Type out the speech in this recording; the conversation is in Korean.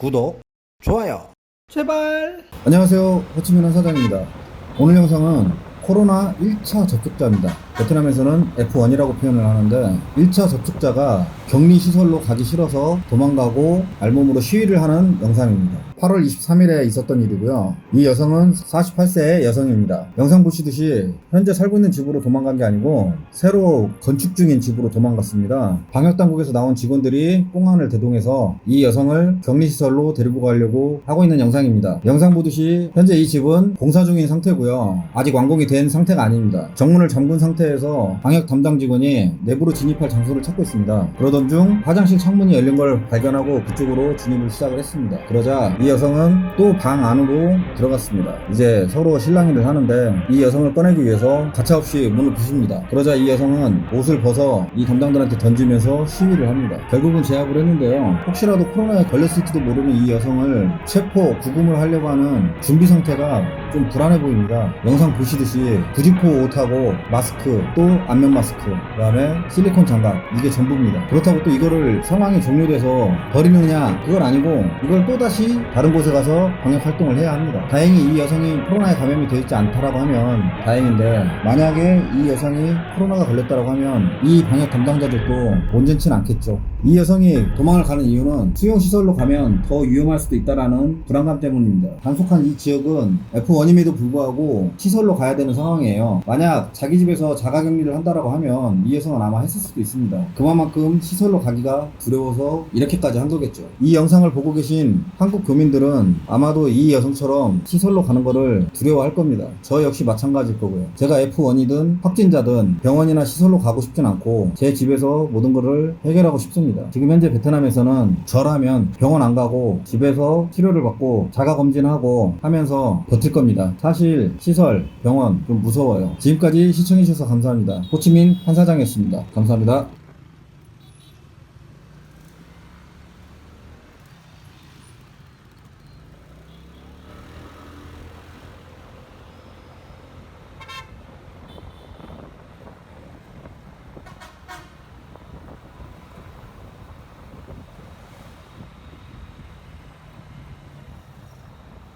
구독, 좋아요. 제발. 안녕하세요. 호치민한 사장입니다. 오늘 영상은 코로나 1차 접촉자입니다. 베트남에서는 F1이라고 표현을 하는데 1차 접촉자가 격리 시설로 가기 싫어서 도망가고 알몸으로 시위를 하는 영상입니다. 8월 23일에 있었던 일이고요. 이 여성은 48세의 여성입니다. 영상 보시듯이 현재 살고 있는 집으로 도망간 게 아니고 새로 건축 중인 집으로 도망갔습니다. 방역당국에서 나온 직원들이 공안을 대동해서 이 여성을 격리시설로 데리고 가려고 하고 있는 영상입니다. 영상 보듯이 현재 이 집은 공사 중인 상태고요. 아직 완공이 된 상태가 아닙니다. 정문을 잠근 상태에서 방역 담당 직원이 내부로 진입할 장소를 찾고 있습니다. 그러던 중 화장실 창문이 열린 걸 발견하고 그쪽으로 진입을 시작을 했습니다. 그러자 이 여성은 또 방 안으로 들어갔습니다. 이제 서로 실랑이를 하는데 이 여성을 꺼내기 위해서 가차없이 문을 부숩니다. 그러자 이 여성은 옷을 벗어 이 담당들한테 던지면서 시위를 합니다. 결국은 제압을 했는데요. 혹시라도 코로나에 걸렸을지도 모르는 이 여성을 체포, 구금을 하려고 하는 준비 상태가 좀 불안해 보입니다. 영상 보시듯이 구지포 옷하고 마스크, 또 안면 마스크, 그 다음에 실리콘 장갑, 이게 전부입니다. 그렇다고 또 이거를 상황이 종료돼서 버리느냐, 그건 아니고 이걸 또다시 다른 곳에 가서 방역 활동을 해야 합니다. 다행히 이 여성이 코로나에 감염이 되어 있지 않다라고 하면 다행인데 만약에 이 여성이 코로나가 걸렸다고 하면 이 방역 담당자들도 온전치는 않겠죠. 이 여성이 도망을 가는 이유는 수용시설로 가면 더 위험할 수도 있다라는 불안감 때문입니다. 단속한 이 지역은 F1임에도 불구하고 시설로 가야 되는 상황이에요. 만약 자기 집에서 자가격리를 한다라고 하면 이 여성은 아마 했을 수도 있습니다. 그만큼 시설로 가기가 두려워서 이렇게까지 한 거겠죠. 이 영상을 보고 계신 한국 교민 들은 아마도 이 여성처럼 시설로 가는 거를 두려워할 겁니다. 저 역시 마찬가지일 거고요. 제가 F1이든 확진자든 병원이나 시설로 가고 싶진 않고 제 집에서 모든 거를 해결하고 싶습니다. 지금 현재 베트남에서는 저라면 병원 안 가고 집에서 치료를 받고 자가 검진하고 하면서 버틸 겁니다. 사실 시설, 병원 좀 무서워요. 지금까지 시청해주셔서 감사합니다. 호치민 한 사장이었습니다. 감사합니다.